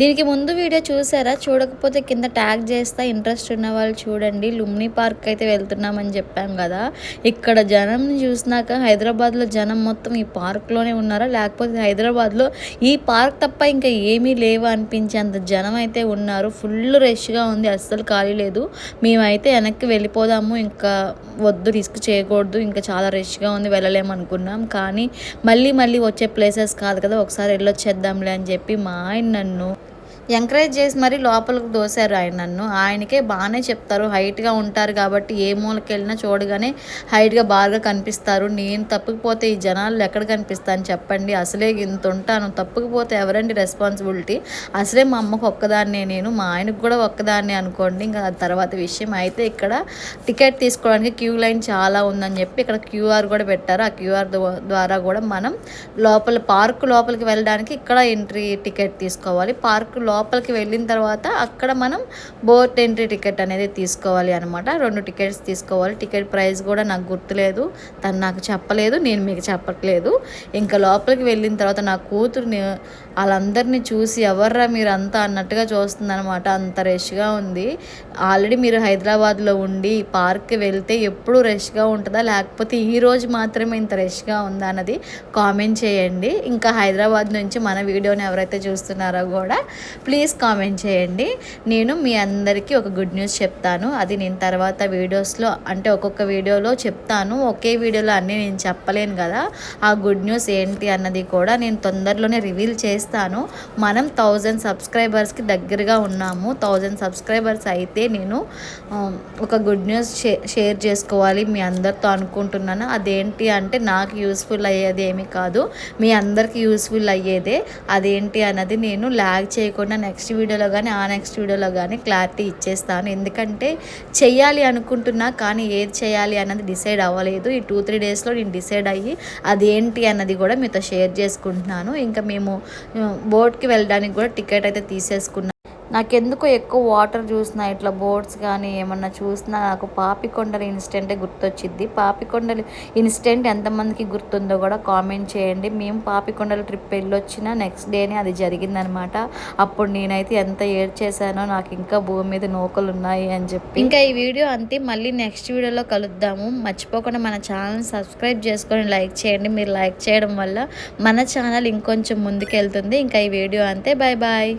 దీనికి ముందు వీడియో చూసారా? చూడకపోతే కింద ట్యాగ్ చేస్తా ఇంట్రెస్ట్ ఉన్న వాళ్ళు చూడండి. లుమ్ని పార్క్ అయితే వెళ్తున్నామని చెప్పాం కదా. ఇక్కడ జనం చూసినాక హైదరాబాద్లో జనం మొత్తం ఈ పార్క్లోనే ఉన్నారా? లేకపోతే హైదరాబాద్లో ఈ పార్క్ తప్ప ఇంకా ఏమీ లేవు అనిపించేంత జనం అయితే ఉన్నారు. ఫుల్ రష్గా ఉంది అస్సలు ఖాళీ లేదు. మేమైతే వెనక్కి వెళ్ళిపోదాము ఇంకా వద్దు రిస్క్ చేయకూడదు ఇంకా చాలా రష్గా ఉంది వెళ్ళలేము అనుకున్నాం. కానీ మళ్ళీ మళ్ళీ వచ్చే ప్లేసెస్ కాదు కదా ఒకసారి వెళ్ళొచ్చేద్దాంలే అని చెప్పి మా ఆయన నన్ను ఎంకరేజ్ చేసి మరీ లోపలికి దోశారు ఆయన నన్ను. ఆయనకే బాగానే చెప్తారు హైట్గా ఉంటారు కాబట్టి ఏ మూలకి వెళ్ళినా చూడగానే హైట్గా బాగా కనిపిస్తారు. నేను తప్పకపోతే ఈ జనాలు ఎక్కడ కనిపిస్తాను చెప్పండి. అసలే ఇంత ఉంటాను. తప్పకపోతే ఎవరండి రెస్పాన్సిబిలిటీ? అసలే మా అమ్మకు ఒక్కదాన్నే నేను మా ఆయనకు కూడా ఒక్కదాన్నే అనుకోండి. ఇంకా తర్వాత విషయం అయితే ఇక్కడ టికెట్ తీసుకోవడానికి క్యూ లైన్ చాలా ఉందని చెప్పి ఇక్కడ క్యూఆర్ కూడా పెట్టారు. ఆ క్యూఆర్ ద్వారా కూడా మనం లోపల పార్క్ లోపలికి వెళ్ళడానికి ఇక్కడ ఎంట్రీ టికెట్ తీసుకోవాలి. పార్క్లో లోపలికి వెళ్ళిన తర్వాత అక్కడ మనం బోట్ ఎంట్రీ టికెట్ అనేది తీసుకోవాలి అనమాట రెండు టికెట్స్ తీసుకోవాలి. టికెట్ ప్రైస్ కూడా నాకు గుర్తులేదు. తను నాకు చెప్పలేదు. నేను మీకు చెప్పట్లేదు. ఇంకా లోపలికి వెళ్ళిన తర్వాత నా కూతురుని వాళ్ళందరినీ చూసి ఎవర్రా మీరు అంతా అన్నట్టుగా చూస్తుందనమాట అంత రష్గా ఉంది. ఆల్రెడీ మీరు హైదరాబాద్లో ఉండి పార్క్కి వెళ్తే ఎప్పుడు రష్గా ఉంటుందా? లేకపోతే ఈ రోజు మాత్రమే ఇంత రష్గా ఉందా అన్నది కామెంట్ చేయండి. ఇంకా హైదరాబాద్ నుంచి మన వీడియోని ఎవరైతే చూస్తున్నారో కూడా ప్లీజ్ కామెంట్ చేయండి. నేను మీ అందరికీ ఒక గుడ్ న్యూస్ చెప్తాను. అది నేను తర్వాత వీడియోస్లో అంటే ఒక్కొక్క వీడియోలో చెప్తాను. ఒకే వీడియోలో అన్నీ నేను చెప్పలేను కదా. ఆ గుడ్ న్యూస్ ఏంటి అన్నది కూడా నేను తొందరలోనే రివీల్ చేస్తాను. మనం థౌజండ్ సబ్స్క్రైబర్స్కి దగ్గరగా ఉన్నాము. థౌజండ్ సబ్స్క్రైబర్స్ అయితే నేను ఒక గుడ్ న్యూస్ షేర్ చేసుకోవాలి మీ అందరితో అనుకుంటున్నాను. అదేంటి అంటే నాకు యూస్ఫుల్ అయ్యేది ఏమీ కాదు. మీ అందరికీ యూస్ఫుల్ అయ్యేదే. అదేంటి అన్నది నేను ల్యాగ్ చేయకుండా నెక్స్ట్ వీడియోలో కానీ ఆ నెక్స్ట్ వీడియోలో కానీ క్లారిటీ ఇచ్చేస్తాను. ఎందుకంటే చెయ్యాలి అనుకుంటున్నా కానీ ఏది చేయాలి అన్నది డిసైడ్ అవ్వలేదు. ఈ టూ త్రీ డేస్లో నేను డిసైడ్ అయ్యి అదేంటి అన్నది కూడా మీతో షేర్ చేసుకుంటున్నాను. ఇంకా మేము బోట్కి వెళ్ళడానికి కూడా టికెట్ అయితే తీసేసుకున్నాం. నాకెందుకు ఎక్కువ వాటర్ చూసినా ఇట్లా బోట్స్ కానీ ఏమన్నా చూసినా నాకు పాపికొండలు ఇన్స్టెంటే గుర్తొచ్చింది పాపికొండలు ఇన్స్టెంట్ ఎంతమందికి గుర్తుందో కూడా కామెంట్ చేయండి. మేము పాపికొండల ట్రిప్ వెళ్ళొచ్చిన నెక్స్ట్ డేనే అది జరిగిందనమాట. అప్పుడు నేనైతే ఎంత ఏడ్ చేశానో నాకు ఇంకా భూమి మీద నూకలు ఉన్నాయి అని చెప్పి. ఇంకా ఈ వీడియో అంతే. మళ్ళీ నెక్స్ట్ వీడియోలో కలుద్దాము. మర్చిపోకుండా మన ఛానల్ సబ్స్క్రైబ్ చేసుకొని లైక్ చేయండి. మీరు లైక్ చేయడం వల్ల మన ఛానల్ ఇంకొంచెం ముందుకెళ్తుంది. ఇంకా ఈ వీడియో అంతే. Bye bye.